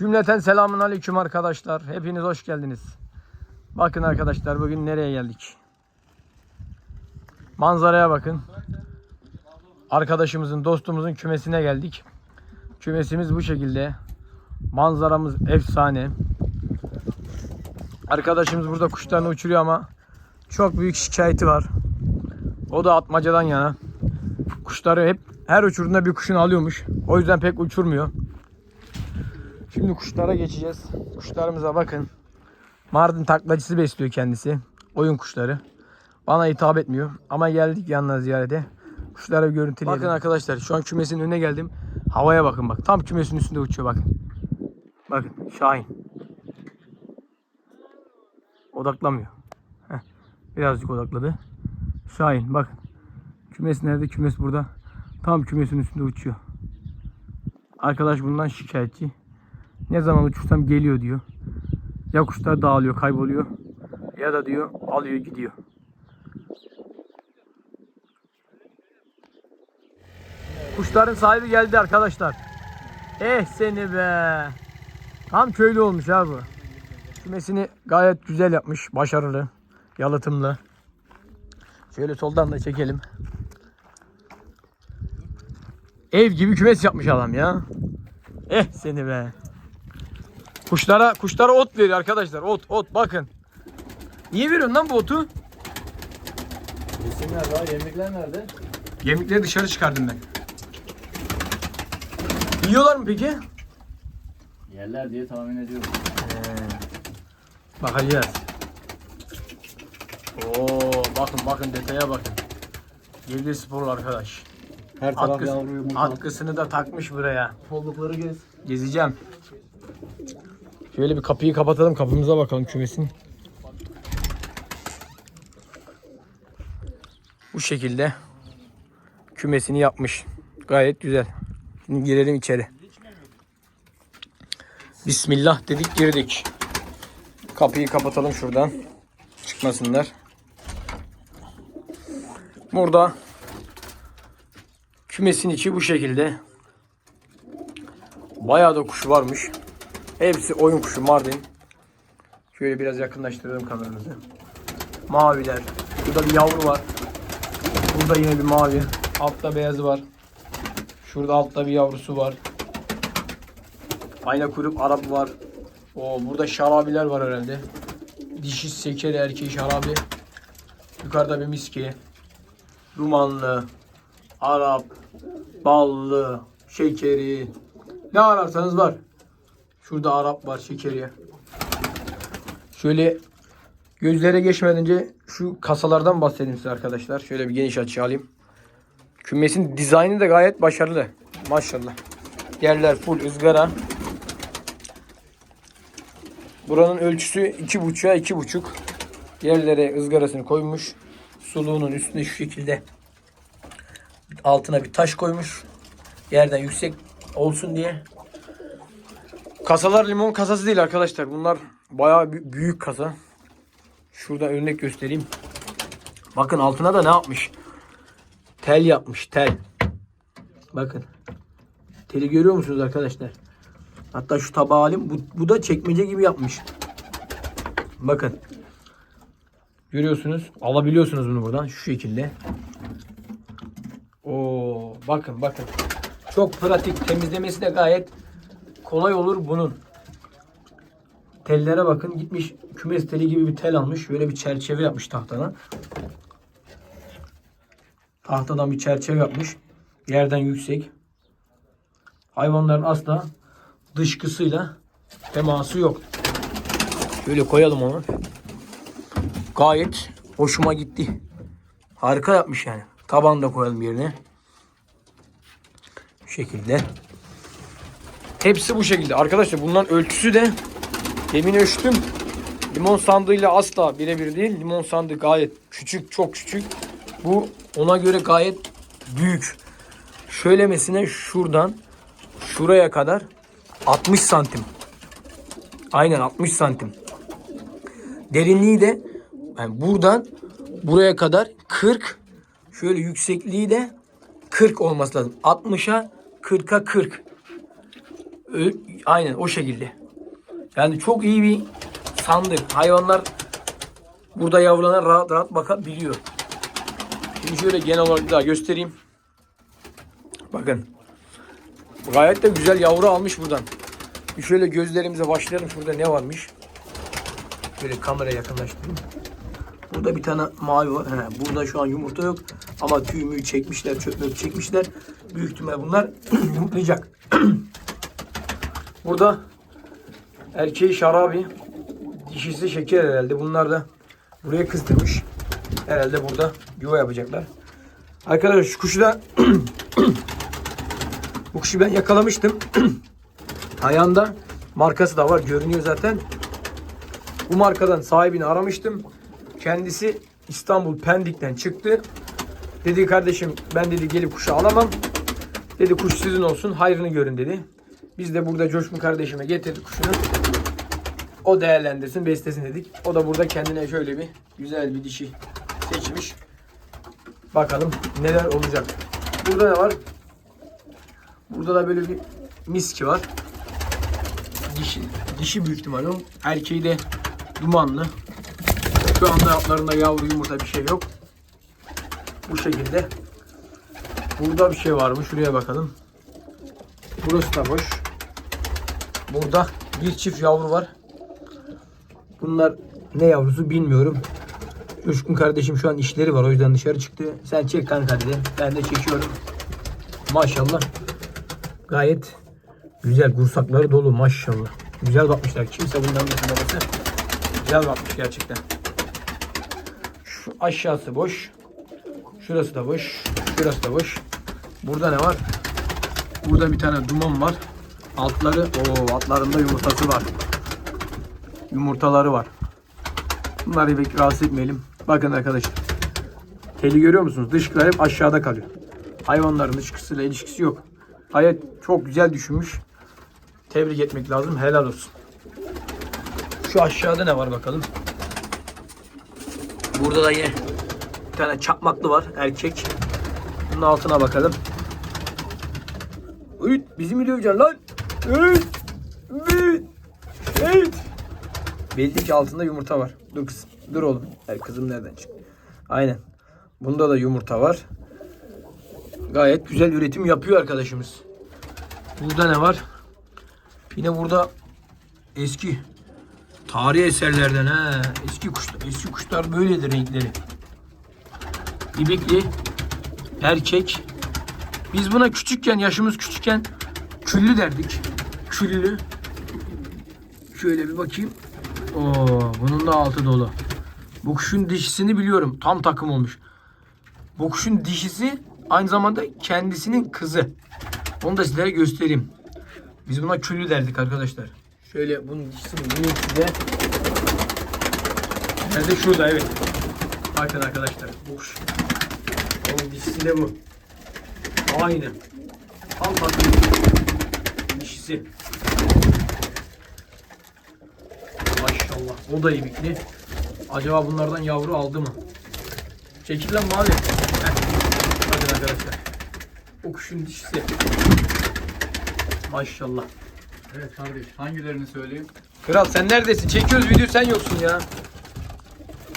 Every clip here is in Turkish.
Cümleten selamun aleyküm arkadaşlar. Hepiniz hoş geldiniz. Bakın arkadaşlar bugün nereye geldik? Manzaraya bakın. Arkadaşımızın, dostumuzun kümesine geldik. Kümesimiz bu şekilde. Manzaramız efsane. Arkadaşımız burada kuşlarını uçuruyor ama çok büyük şikayeti var. O da atmacadan yana. Kuşları hep her uçurduğunda bir kuşunu alıyormuş. O yüzden pek uçurmuyor. Şimdi kuşlara geçeceğiz. Kuşlarımıza bakın. Mardin taklacısı besliyor kendisi. Oyun kuşları. Bana hitap etmiyor. Ama geldik yanına ziyarete. Kuşlara görüntüleyelim. Bakın arkadaşlar şu an kümesin önüne geldim. Havaya bakın bak. Tam kümesin üstünde uçuyor bakın. Bakın Şahin. Odaklamıyor. Heh, birazcık odakladı. Şahin bakın. Kümes nerede? Kümes burada. Tam kümesin üstünde uçuyor. Arkadaş bundan şikayetçi. Ne zaman uçursam geliyor diyor. Ya kuşlar dağılıyor, kayboluyor. Ya da diyor alıyor gidiyor. Kuşların sahibi geldi arkadaşlar. Eh seni be. Tam köylü olmuş ha bu. Kümesini gayet güzel yapmış. Başarılı. Yalıtımlı. Şöyle soldan da çekelim. Ev gibi kümes yapmış adam ya. Eh seni be. Kuşlara kuşlara ot veriyor arkadaşlar. Ot ot bakın. Niye veriyorsun lan bu otu? Resimler var, yemekler nerede? Yemekleri dışarı çıkardım ben. Yiyorlar mı peki? Yerler diye tahmin ediyorum. Bakacağız. Oo bakın bakın detaya bakın. Yedi sporlu arkadaş. Her taraf Atkısı, yavru yumurta. atkısını da takmış buraya. Kollukları gez. Gezeceğim. Şöyle bir kapıyı kapatalım. Kapımıza bakalım kümesin. Bu şekilde kümesini yapmış. Gayet güzel. Şimdi girelim içeri. Bismillah dedik girdik. Kapıyı kapatalım şuradan. Çıkmasınlar. Burada kümesin içi bu şekilde. Bayağı da kuş varmış. Hepsi oyun kuşu Mardin. Şöyle biraz yakınlaştıralım kameramızı. Maviler. Burada bir yavru var. Burada yine bir mavi. Altta beyazı var. Şurada altta bir yavrusu var. Ayna kuyruk Arap var. O burada şarabiler var herhalde. Dişi sekeri erkeği şarabi. Yukarıda bir miski. Rumanlı. Arap. Ballı. Şekeri. Ne ararsanız var. Şurada Arap var şekeri. Şöyle gözlere geçmeden önce şu kasalardan bahsedeyim size arkadaşlar. Şöyle bir geniş açı alayım. Kümesin dizaynı da gayet başarılı. Maşallah. Yerler full ızgara. Buranın ölçüsü 2.5'a 2.5. Yerlere ızgarasını koymuş. Suluğunun üstüne şu şekilde altına bir taş koymuş. Yerden yüksek olsun diye. Kasalar limon kasası değil arkadaşlar. Bunlar bayağı bü- büyük kasa. Şurada örnek göstereyim. Bakın altına da ne yapmış? Tel yapmış tel. Bakın. Teli görüyor musunuz arkadaşlar? Hatta şu tabağı alayım. Bu, bu da çekmece gibi yapmış. Bakın. Görüyorsunuz. Alabiliyorsunuz bunu buradan. Şu şekilde. Oo, bakın bakın. Çok pratik. Temizlemesi de gayet kolay olur bunun. Tellere bakın. Gitmiş kümes teli gibi bir tel almış. Böyle bir çerçeve yapmış tahtadan. Tahtadan bir çerçeve yapmış. Yerden yüksek. Hayvanların asla dışkısıyla teması yok. Şöyle koyalım onu. Gayet hoşuma gitti. Harika yapmış yani. Taban da koyalım yerine. Bu şekilde. Hepsi bu şekilde. Arkadaşlar bunların ölçüsü de demin ölçtüm. Limon sandığıyla asla birebir değil. Limon sandığı gayet küçük, çok küçük. Bu ona göre gayet büyük. Şöylemesine şuradan şuraya kadar 60 santim. Aynen 60 santim. Derinliği de yani buradan buraya kadar 40. Şöyle yüksekliği de 40 olması lazım. 60'a 40'a 40. Aynen o şekilde. Yani çok iyi bir sandık. Hayvanlar burada yavrulana rahat rahat bakabiliyor. Şimdi şöyle genel olarak daha göstereyim. Bakın. Gayet de güzel yavru almış buradan. Bir şöyle gözlerimize başlayalım. Şurada ne varmış? Şöyle kamera yakınlaştırayım. Burada bir tane mavi var. He, burada şu an yumurta yok. Ama tüy müyü çekmişler, çöp çekmişler. Büyük ihtimal bunlar yumurtlayacak. burada erkeği şarabi, dişisi şeker herhalde. Bunlar da buraya kızdırmış. Herhalde burada yuva yapacaklar. Arkadaşlar şu kuşu da bu kuşu ben yakalamıştım. Ayağında markası da var. Görünüyor zaten. Bu markadan sahibini aramıştım. Kendisi İstanbul Pendik'ten çıktı. Dedi kardeşim ben dedi gelip kuşu alamam. Dedi kuş sizin olsun hayrını görün dedi. Biz de burada Coşkun kardeşime getirdik kuşunu. O değerlendirsin beslesin dedik. O da burada kendine şöyle bir güzel bir dişi seçmiş. Bakalım neler olacak. Burada ne var? Burada da böyle bir miski var. Dişi, dişi büyük ihtimal o. Erkeği de dumanlı. Şu anda altlarında yavru yumurta bir şey yok. Bu şekilde. Burada bir şey var mı? Şuraya bakalım. Burası da boş. Burada bir çift yavru var. Bunlar ne yavrusu bilmiyorum. Coşkun kardeşim şu an işleri var o yüzden dışarı çıktı. Sen çek kanka dedi. Ben de çekiyorum. Maşallah. Gayet güzel. Kursakları dolu maşallah. Güzel bakmışlar. Kimse bundan mesin babası. Güzel bakmış gerçekten. Şu aşağısı boş. Şurası da boş. Şurası da boş. Burada ne var? Burada bir tane duman var. Altları, o altlarında yumurtası var. Yumurtaları var. Bunları pek rahatsız etmeyelim. Bakın arkadaşlar. Teli görüyor musunuz? Dışkılar hep aşağıda kalıyor. Hayvanların dışkısıyla ilişkisi yok. Gayet çok güzel düşünmüş. Tebrik etmek lazım. Helal olsun. Şu aşağıda ne var bakalım. Burada da yine bir tane çakmaklı var. Erkek. Bunun altına bakalım. Üt, bizi mi döveceksin lan? Üt, üt, üt. Belli ki altında yumurta var. Dur kızım. Dur oğlum. Ay kızım nereden çıktı? Aynen. Bunda da yumurta var. Gayet güzel üretim yapıyor arkadaşımız. Burada ne var? Yine burada eski tarihi eserlerden ha. Eski kuşlar, eski kuşlar böyledir renkleri. İbikli erkek. Biz buna küçükken, yaşımız küçükken küllü derdik. Küllü. Şöyle bir bakayım. Oo, bunun da altı dolu. Bu kuşun dişisini biliyorum. Tam takım olmuş. Bu kuşun dişisi aynı zamanda kendisinin kızı. Onu da sizlere göstereyim. Biz buna küllü derdik arkadaşlar. Şöyle bunun dişisini bulayım size. Nerede? Şurada evet. Bakın arkadaşlar. Bu kuş. Onun dişisi de bu. Aynı. Tam takım. Dişisi. Maşallah. O da ibikli. Acaba bunlardan yavru aldı mı? Çekil lan mavi. Heh. Bakın arkadaşlar. O kuşun dişisi. Maşallah. Evet kardeş hangilerini söyleyeyim? Kral sen neredesin? Çekiyoruz video sen yoksun ya.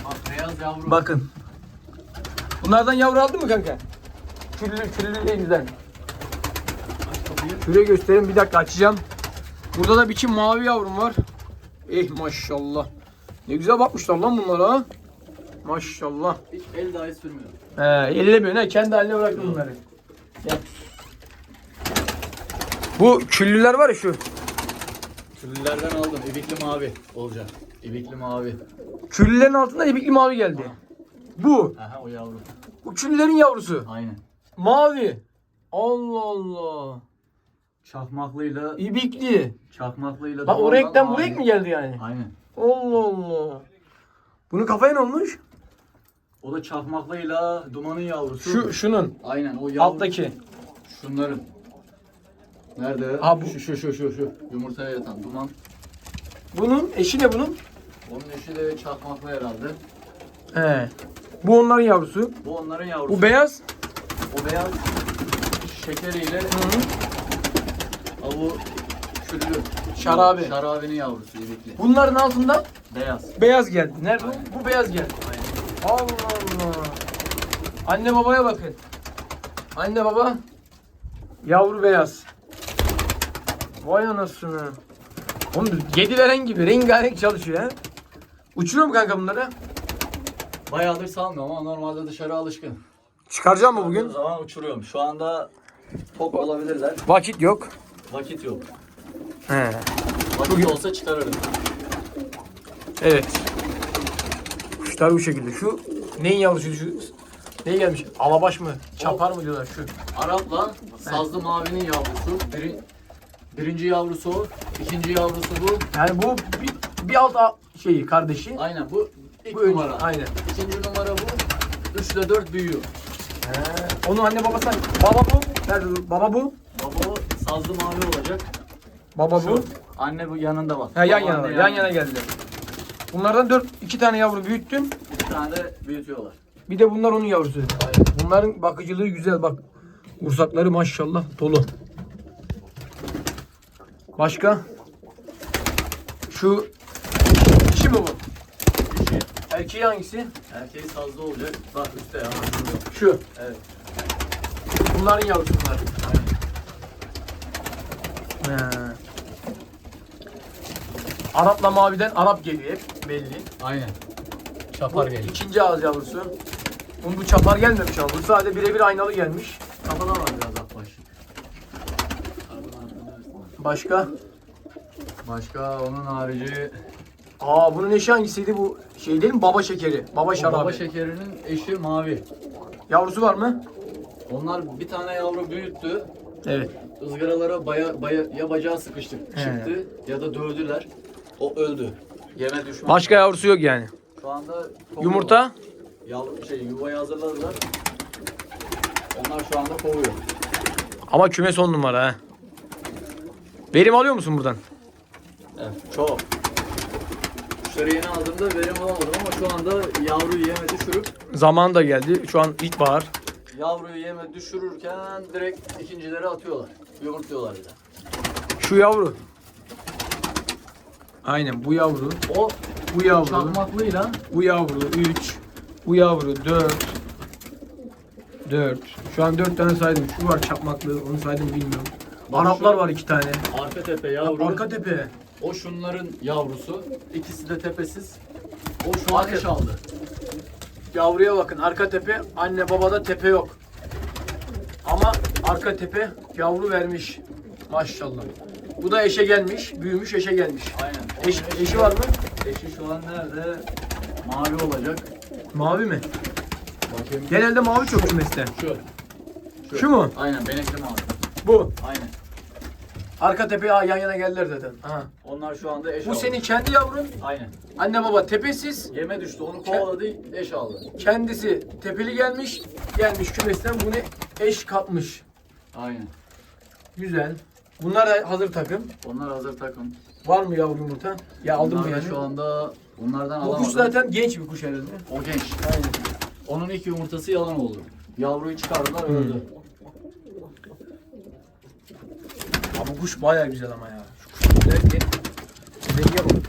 Bak beyaz yavru. Bakın. Bunlardan yavru aldı mı kanka? Küllü küllü kapıyı. Şuraya göstereyim bir dakika açacağım. Burada da biçim mavi yavrum var. Eh maşallah. Ne güzel bakmışlar lan bunlara. Maşallah. Hiç el dahi sürmüyor. He, ellemiyorsun ha. Kendi haline bıraktın bunları. Gel. Bu küllüler var ya şu. Türlülerden aldım. İbikli mavi olacak. İbikli mavi. Küllülerin altında ibikli mavi geldi. Bu. Aha o yavru. Bu küllülerin yavrusu. Aynen. Mavi. Allah Allah. Çakmaklıyla İbikli. çakmaklıyla Bak o dumandan renkten bu renk mi geldi yani? Aynen. Allah Allah. Bunun kafaya ne olmuş? O da çakmaklıyla dumanın yavrusu. Şu şunun Aynen o yavru. alttaki. Şunların. Nerede? Ha, bu- Şu şu şu şu şu. Yumurtaya yatan duman. Bunun eşi ne bunun? Onun eşi de çakmaklı herhalde. He. Bu onların yavrusu. Bu onların yavrusu. Bu beyaz. o beyaz şekeriyle Hı -hı. Avu Tüllü. Şarabi. Şarabinin yavrusu ibikli. Bunların altında Beyaz. beyaz geldi. Nerede? bu? Bu beyaz geldi. Allah Allah. Anne babaya bakın. Anne baba yavru beyaz. Vay anasını. Oğlum yedi veren gibi rengarenk çalışıyor ha. Uçuruyor mu kanka bunları? Bayağıdır salmıyorum ama normalde dışarı alışkın. Çıkaracağım mı Bugün bugün? zaman uçuruyorum. Şu anda tok olabilirler. Vakit yok. Vakit yok. He. Vakit Bugün- olsa çıkarırım. Evet. Kuşlar bu şekilde. Şu neyin yavrusu şu? Ne gelmiş? Alabaş mı? Çapar mı diyorlar şu? Arap'la sazlı mavinin yavrusu. Biri, birinci yavrusu o. ikinci yavrusu bu. Yani bu bir, bir alt a- şeyi kardeşi. Aynen bu ilk Bu önce- numara. Aynen. İkinci numara bu. Üç ile dört büyüyor. He. Onu anne babası Baba bu. Nerede? Baba bu. Sazlı mavi olacak. Baba bu. Şu. Anne bu yanında bak. He yan Baba yana. anne Yan yana geldiler. Bunlardan dört, iki tane yavru büyüttüm. Bir tane de büyütüyorlar. Bir de bunlar onun yavrusu. Aynen. Bunların bakıcılığı güzel bak. Kursakları maşallah dolu. Başka? Şu dişi mi bu? Dişi. Erkeği hangisi? Erkeği sazlı olacak. Bak üstte ya. Şu. Evet. Bunların yavrusu bunlar. Aynen. He. Arapla maviden Arap geliyor hep belli. Aynen. Bu Çapar geliyor. ikinci ağız yavrusu. Bunun bu çapar gelmemiş ama. Bu sadece birebir aynalı gelmiş. Kafada var biraz akbaş. Başka? Başka onun harici Aa bunun eşi hangisiydi bu? Şey değil mi? Baba şekeri. Baba şarabı. baba şekerinin eşi mavi. Yavrusu var mı? Onlar bir tane yavru büyüttü. Evet. Izgaralara baya, baya, ya bacağı sıkıştı He. çıktı ya da dövdüler. O öldü. Yeme düşman. Başka yavrusu yok yani. Şu anda kovuyor. Yumurta? Yavru şey yuvayı hazırladılar. Onlar şu anda kovuyor. Ama küme son numara ha. Verim alıyor musun buradan? Evet. Çok. Kuşları yeni aldığımda verim alamadım ama şu anda yavruyu yeme düşürüp Zaman da geldi. Şu an ilkbahar. Yavruyu yeme düşürürken direkt ikincileri atıyorlar. Yumurtluyorlar bir de. Şu yavru. Aynen bu yavru. O Bu yavru. çakmaklıyla Bu yavru 3. Bu yavru 4. 4. Şu an 4 tane saydım. Şu var çapmaklı. Onu saydım bilmiyorum. Bak Araplar şu- var 2 tane. arka tepe yavru. Arka tepe. O şunların yavrusu. İkisi de tepesiz. O şu an eş aldı. Yavruya bakın. Arka tepe. Anne babada tepe yok. Ama arka tepe yavru vermiş. Maşallah. Bu da eşe gelmiş. Büyümüş eşe gelmiş. Aynen. Eş, eşi var mı? Eşi şu an nerede? Mavi olacak. Mavi mi? Bakayım. Genelde mavi çok kümeste. Şu. Şu mu? Aynen benekli mavi. Bu. Aynen. Arka tepe aa, yan yana geldiler zaten. Aha. Onlar şu anda eş Bu aldı. senin kendi yavrun. Aynen. Anne baba tepesiz. Yeme düştü. Onu kovaladı. Eş aldı. Kendisi tepeli gelmiş. Gelmiş kümesten bunu eş kapmış. Aynen. Güzel. Bunlar da hazır takım. Onlar hazır takım. Var mı yavru yumurta? Ya aldım mı da yani? şu anda bunlardan Bu kuş zaten genç bir kuş herhalde. O genç. Aynen. Onun ilk yumurtası yalan oldu. Yavruyu çıkardılar Hmm. öldü. Ama bu kuş bayağı güzel ama ya. Şu kuş güzel. Renge bak.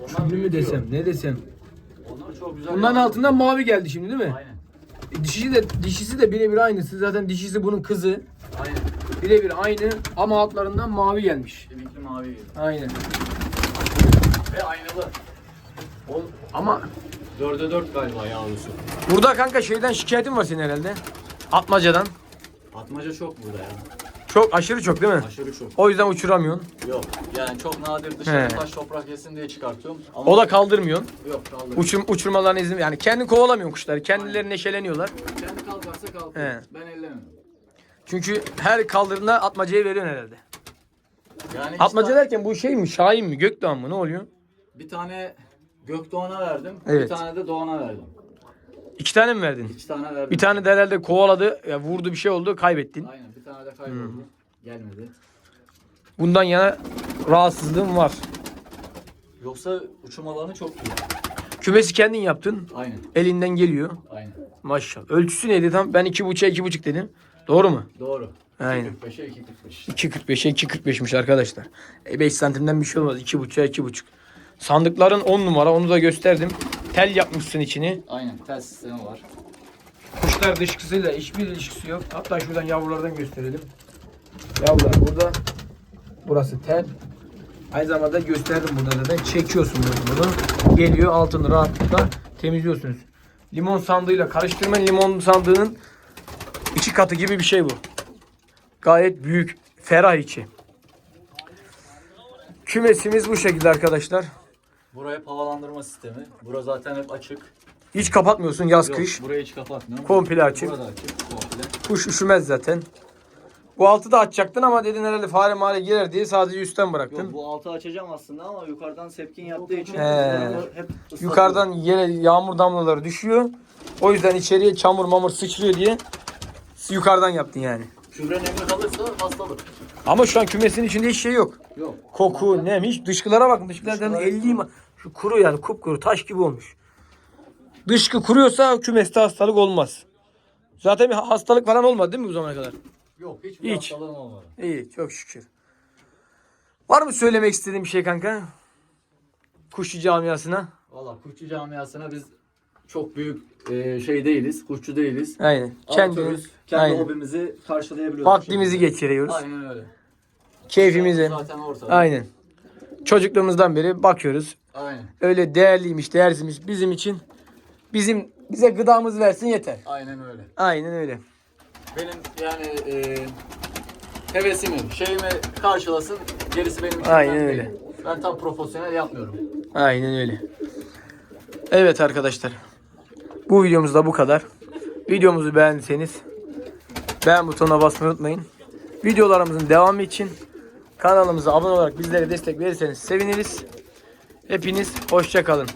Onlar Şimdi mi büyütüyor. desem ne desem. Onlar çok güzel. Bunların altından mavi geldi şimdi değil mi? Aynen. E, Dişisi de dişisi de birebir aynısı. Zaten dişisi bunun kızı. Aynen. Birebir aynı ama altlarından mavi gelmiş. Kemikli mavi gibi. Aynen. Ve aynalı. O Ama dörde dört galiba yavrusu. burada kanka şeyden şikayetin var senin herhalde. Atmacadan. Atmaca çok burada ya. Çok aşırı çok değil mi? Aşırı çok. O yüzden uçuramıyorsun. Yok. Yani çok nadir dışarı He. taş toprak yesin diye çıkartıyorum. Ama O da kaldırmıyorsun. yok kaldı. Uçur, uçurmalarına izin yani kendin kovalamıyorsun kuşları. Kendileri neşeleniyorlar. Kendi kalkarsa kalkıyor. He. Ben ellemem. Çünkü her kaldırdığında atmacayı veriyorsun herhalde. Yani Atmaca işte derken bu şey mi? Şahin mi? Gökdoğan mı? Ne oluyor? bir tane Gökdoğan'a verdim. Evet. Bir tane de Doğan'a verdim. İki tane mi verdin? İki tane verdim. Bir tane de herhalde kovaladı, ya vurdu bir şey oldu, kaybettin. Aynen bir tane de kayboldu. Hmm. Gelmedi. Bundan yana rahatsızlığım var. Yoksa uçum alanı çok iyi. Kümesi kendin yaptın. Aynen. Elinden geliyor. Aynen. Maşallah. Ölçüsü neydi tam? Ben iki buçuğa iki buçuk dedim. Doğru mu? Doğru. Aynen. 45'e 2.45. 2.45'e 2.45'miş arkadaşlar. E 5 santimden bir şey olmaz. 2.5'a 2.5. Sandıkların 10 numara. Onu da gösterdim. Tel yapmışsın içini. Aynen tel sistemi var. Kuşlar dışkısıyla hiçbir ilişkisi yok. Hatta şuradan yavrulardan gösterelim. Yavrular burada. Burası tel. Aynı zamanda gösterdim burada zaten. Çekiyorsunuz bunu. Geliyor altını rahatlıkla temizliyorsunuz. Limon sandığıyla karıştırma limon sandığının iki katı gibi bir şey bu. Gayet büyük. Ferah içi. Kümesimiz bu şekilde arkadaşlar. Buraya havalandırma sistemi. Bura zaten hep açık. Hiç kapatmıyorsun yaz Yok, kış. burayı hiç kapatmıyorum. Komple açık. Burada açık. Komple. Kuş üşümez zaten. Bu altı da açacaktın ama dedin herhalde fare mare girer diye sadece üstten bıraktın. Yok bu altı açacağım aslında ama yukarıdan sepkin yaptığı için He. hep ıslatıyorum. Yukarıdan yere yağmur damlaları düşüyor. O yüzden içeriye çamur mamur sıçrıyor diye yukarıdan yaptın yani. Gübre nemli kalırsa hastalık. Ama şu an kümesin içinde hiç şey yok. Yok. Koku, nem hiç dışkılara bakın. Dışkılardan Dışkılar- 50 ma- şu kuru yani kupkuru taş gibi olmuş. Dışkı kuruyorsa kümeste hastalık olmaz. Zaten bir hastalık falan olmadı değil mi bu zamana kadar? Yok hiçbir Hiç. hastalığım olmadı. İyi çok şükür. Var mı söylemek istediğin bir şey kanka? Kuşçu camiasına. Valla kuşçu camiasına biz çok büyük e, şey değiliz. Kuşçu değiliz. Aynen. Kendimiz, kendi aynen. hobimizi karşılayabiliyoruz. Vaktimizi şekilde. geçiriyoruz. Aynen öyle. Keyfimizi. Zaten ortada. Aynen. Çocukluğumuzdan beri bakıyoruz. Aynen. Öyle değerliymiş, değersizmiş bizim için. Bizim bize gıdamız versin yeter. Aynen öyle. Aynen öyle. Benim yani e, hevesimi, şeyimi karşılasın. Gerisi benim için Aynen önemli öyle. değil. Ben tam profesyonel yapmıyorum. Aynen öyle. Evet arkadaşlar. Bu videomuz da bu kadar. Videomuzu beğendiyseniz beğen butonuna basmayı unutmayın. Videolarımızın devamı için kanalımıza abone olarak bizlere destek verirseniz seviniriz. Hepiniz hoşça kalın.